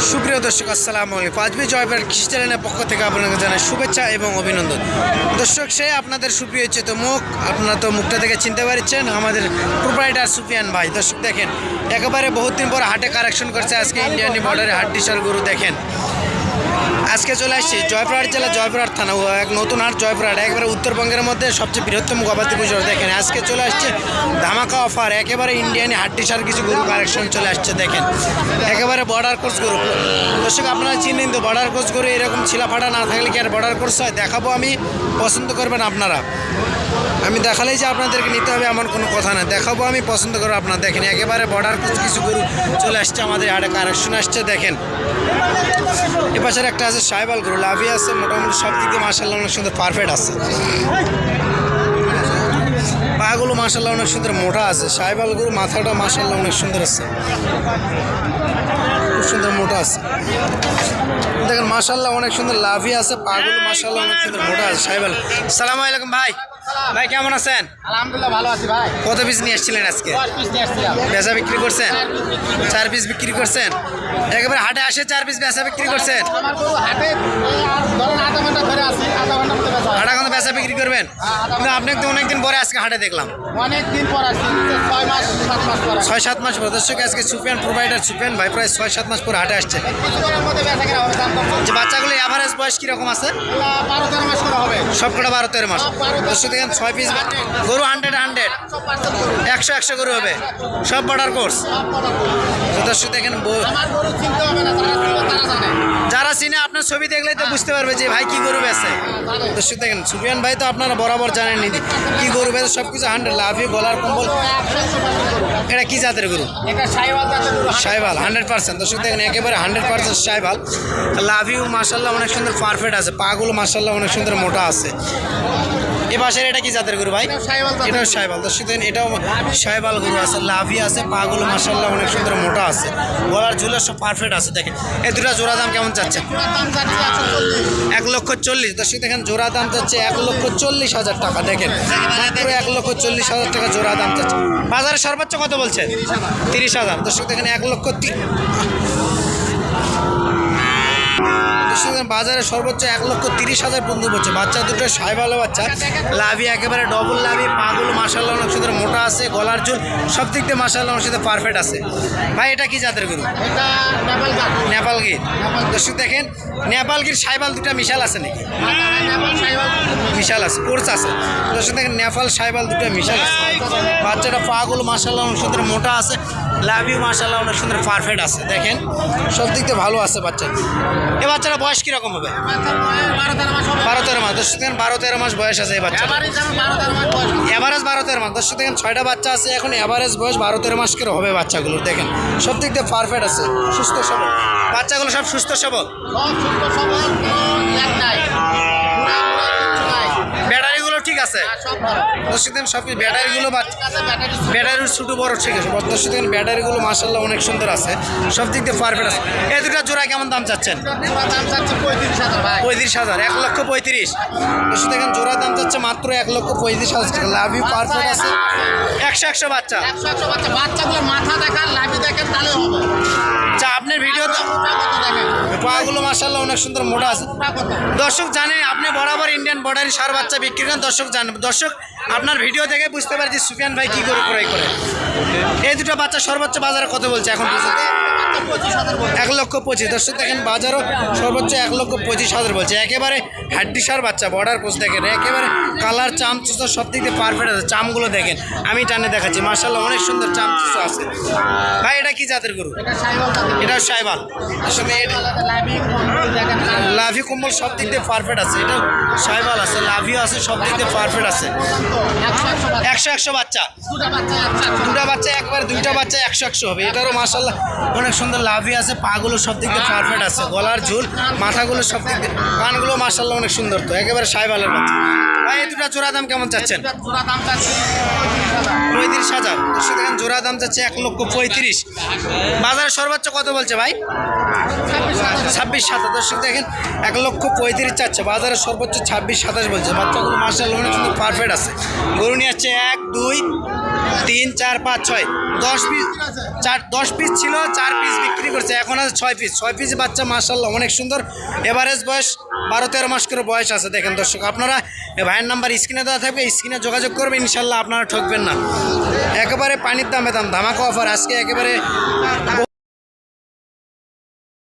সুপ্রিয় দর্শক, আসসালামু আলাইকুম। আজবি জয়বার চ্যানেলের পক্ষ থেকে আপনাকে জানাই শুভেচ্ছা এবং অভিনন্দন। দর্শক, সে আপনাদের সুপ্রিয় তো মুখ, আপনারা তো মুখটা থেকে চিনতে পারছেন, আমাদের প্রোপাইটার সুফিয়ান ভাই। দর্শক, দেখেন, একেবারে বহুত দিন পর হাটে কারেকশন করছে আজকে ইন্ডিয়ান বর্ডারে হাট ডিশাল গরু দেখেন। আজকে চলে আসছি জয়পুরহাট জেলা জয়পুরহাট থানা এক নতুন হাট জয়পুরহাট, একবারে উত্তরবঙ্গের মধ্যে সবচেয়ে বৃহত্তম গবাদি পুজোর দেখেন, আজকে চলে আসছে ধামাকা অফার, একেবারে ইন্ডিয়ানি হাড্ডি সার কিছু গরু কালেকশন চলে আসছে, দেখেন। একেবারে বর্ডার কোর্স গরু। দর্শক, আপনারা চিনেন তো বর্ডার কোর্স গরু এরকম ছিলাফাটা না থাকলে কি আর বর্ডার কোর্স হয়? দেখাবো আমি, পছন্দ করবেন আপনারা। আমি দেখালেই যে আপনাদেরকে নিতে হবে এমন কোনো কথা না। দেখাবো, আমি পছন্দ করব আপনারা দেখেন। একেবারে বর্ডার কিছু কিছু গরু চলে আসছে আমাদের হাটে কালেকশন আসছে, দেখেন। এ পাশের একটা আছে সাইবাল গরু, লাভি আছে, মোটামুটি সব দিক দিয়ে মার্শাল্লাহ অনেক সুন্দর পারফেক্ট আছে। পাগুলো মার্শাল্লাহ অনেক সুন্দর, মোটা আছে। সাইবাল গরু মাথাটা মার্শাল্লাহ অনেক সুন্দর আছে। খুব সুন্দর মোটা আছে। দেখেন মাসাল্লাহ অনেক সুন্দর লাভি আছে পাগুলো মাসাল্লাহ অনেক সুন্দর মোটা আছে সাইবাল সালাম আলাইকুম ভাই। ভাই কেমন আছেন? আলহামদুলিল্লাহ ভালো আছি ভাই। কত পিস নিয়ে এসেছিলেন আজকে? বেচা বিক্রি করছেন? চার পিস বিক্রি করছেন? একেবারে হাটে আসে চার পিস বেচা বিক্রি করছেন আমার গরু হাটে এই আর ধরেন আধা ঘণ্টা ধরে আছি আধা ঘণ্টা মধ্যে বেচা হয়। হাটা কোনো বেচা বিক্রি করবেন? কিন্তু আপনি তো অনেকদিন পরে আজকে হাটে দেখলাম। অনেক দিন পর আসছি ছয় মাস সাত মাস পর ছয় সাত মাস পর। দর্শক আজকে সুপিয়ান প্রোভাইডার সুপিয়ান ভাই প্রায় ছয় সাত মাস পর হাটে আসছে। যে বাচ্চাগুলো অ্যাভারেজ বয়স কীরকম আছে? বারো তেরো মাস করে হবে। সব কটা বারো তেরো মাস। দর্শক দেখেন ছয় পিস গরু হান্ড্রেড হান্ড্রেড একশো একশো গরু হবে। সব বর্ডার কোর্স দর্শক দেখেন যারা চিনে আপনার ছবি দেখলেই তো বুঝতে পারবে যে ভাই কি গরু বেছে দর্শক দেখেন সুপিয়ান ভাই তো আপনারা বরাবর জানেন নি কি গরু ভাই সব কিছু হান্ড্রেড লাভি গলার কম্বল। এটা কি গরু? জাতের গরু সাইবাল হান্ড্রেড পার্সেন্ট দর্শক দেখেন একেবারে হান্ড্রেড পার্সেন্ট সাইবাল লাভিও মার্শাল্লাহ অনেক সুন্দর পারফেক্ট আছে। পাগুলো মার্শাল্লাহ অনেক সুন্দর মোটা আছে। এ পাশের এটা কি জাতের গরু ভাই? এটাও সাইবাল দর্শক এটাও সাইবাল গরু আছে লাভি আছে পাগুলো মার্শাল্লাহ অনেক সুন্দর মোটা আছে। গলার ঝুলের সব পারফেক্ট আছে দেখেন। এই দুটা জোড়া দাম কেমন চল্লিশ। এক লক্ষ চল্লিশ। দর্শক দেখেন জোড়া দাম চাচ্ছে এক লক্ষ চল্লিশ হাজার টাকা দেখেন। মাত্র এক লক্ষ চল্লিশ হাজার টাকা জোড়া দাম চাচ্ছে বাজারে সর্বোচ্চ কত বলছে? তিরিশ হাজার। দর্শক দেখেন এক লক্ষ তি- দর্শক দেখেন বাজারে সর্বোচ্চ এক লক্ষ তিরিশ হাজার পর্যন্ত পড়ছে বাচ্চা দুটো সাই ভালো বাচ্চা। লাভি একেবারে ডবল লাভি পাগুলো মাসাল্লাহ অনেক সুন্দর মোটা আছে গলার চুল সব দিক দিয়ে মাসাল্লাহ অনেক সুন্দর পারফেক্ট আছে। ভাই এটা কি জাতের গরু? নেপাল গির। দর্শক দেখেন নেপাল গির সাইবাল দুটা মিশাল আছে নাকি? মিশাল। আছে কোর্স আছে। দর্শক দেখেন নেপাল সাইবাল দুটো মিশাল আছে। বাচ্চাটা পাগুলো মাসাল্লাহ অনেক সুন্দর মোটা আছে লাভিও মাসাল্লাহ অনেক সুন্দর পারফেক্ট আছে। দেখেন সব দিক দিয়ে ভালো আছে বাচ্চা এ বাচ্চাটা বয়স কীরকম হবে? বারো তেরো মাস দর্শক দেখেন বারো তেরো মাস বয়স আছে এই বাচ্চা এবারই বারো তেরো মাস এভারেজ বারো তেরো মাস দর্শক দেখেন ছয়টা বাচ্চা আছে এখন এভারেজ বয়স বারো তেরো মাস করে হবে বাচ্চাগুলোর দেখেন। সব দিক দিয়ে পারফেক্ট আছে সুস্থ সবল। বাচ্চাগুলো সব সুস্থ সবল? সব সুস্থ সবল আছে? আর সব ভালো দর্শক দেখেন সব কিছু ব্যাটারিগুলো ব্যাটারি ছোটো, বড় ঠিক আছে। দর্শক দেখেন ব্যাটারিগুলো মার্শাল্লাহ অনেক সুন্দর আছে। সব দিক দিয়ে পারফেক্ট আছে। এই দুটো জোড়া কেমন দাম চাচ্ছেন? পঁয়ত্রিশ হাজার, এক লক্ষ পঁয়ত্রিশ। দর্শক দেখেন জোড়া দাম চাচ্ছে মাত্র এক লক্ষ পঁয়ত্রিশ হাজার লাভই পারফেক্ট আছে। একশো একশো বাচ্চা। একশো একশো বাচ্চা বাচ্চাগুলো মাথা দেখান লাভি দেখেন তাহলে হবে আপনার ভিডিও পাগুলো মার্শাল্লাহ অনেক সুন্দর মোটা আছে। দর্শক জানেন, আপনি বরাবর ইন্ডিয়ান বর্ডারি সার বাচ্চা বিক্রি করেন। দর্শক জানেন দর্শক আপনার ভিডিও দেখে বুঝতে পারে যে সুফিয়ান ভাই কী করে ক্রয় করে। এই দুটো বাচ্চা সর্বোচ্চ বাজারে কত বলছে এখন পর্যন্ত? এক লক্ষ পঁচিশ। দর্শক দেখেন বাজারও সর্বোচ্চ এক লক্ষ পঁচিশ হাজার বলছে। একেবারে হাড্ডি সার বাচ্চা বর্ডার পোস্ট দেখেন। একেবারে কালার চাম চুচো সব দিক দিয়ে পারফেক্ট আছে। চামগুলো দেখেন আমি টানে দেখাচ্ছি। মার্শাল্লাহ অনেক সুন্দর চাম চুচো আছে। ভাই এটা কি জাতের গরু? এটা সাইবাল আসলে লাভি কম্বল লাভি কম্বল সব দিক দিয়ে পারফেক্ট আছে। এটা সাইবাল আছে লাভিও আছে সব দিক দিয়ে পারফেক্ট আছে। একশো একশো বাচ্চা। দুটা বাচ্চা, একবার দুইটা বাচ্চা, একশো একশো হবে। এটারও মাসাল্লাহ অনেক সুন্দর লাভি আছে। পাগুলো সব দিক দিয়ে পারফেক্ট আছে। গলার ঝুল, মাথাগুলো সব দিক দিয়ে কানগুলো মাসাল্লাহ অনেক সুন্দর তো। একেবারে সাইবালের বাচ্চা। ভাই, এই দুটা জোড়া দাম কেমন চাচ্ছেন? চাচ্ছে পঁয়ত্রিশ হাজার দর্শক জোড়া দাম যাচ্ছে এক লক্ষ পঁয়ত্রিশ। বাজারে সর্বোচ্চ কত বলছে ভাই? ছাব্বিশ, সাতাশ। দর্শক, দেখেন, এক লক্ষ পঁয়ত্রিশ চাচ্ছে, বাজারে সর্বোচ্চ ছাব্বিশ, সাতাশ বলছে। বাচ্চাগুলো মার্শাল অনেক সুন্দর পারফেক্ট আছে। গরু নিয়ে আসছে এক, দুই, তিন, চার, পাঁচ, ছয়। দশ পিস, চার, দশ পিস ছিল, চার পিস বিক্রি করছে। এখন আছে ছয় পিস। ছয় পিস বাচ্চা মার্শাল্লাহ অনেক সুন্দর। এভারেজ বয়স, বারো, তেরো মাস করে বয়স আছে, দেখেন দর্শক। আপনারা ভাইয়ের নাম্বার স্ক্রিনে দেওয়া থাকবে স্ক্রিনে যোগাযোগ করবেন ইনশাল্লাহ আপনারা ঠকবেন না। একেবারে পানির দামে দাম, ধামাকা অফার আজকে একেবারে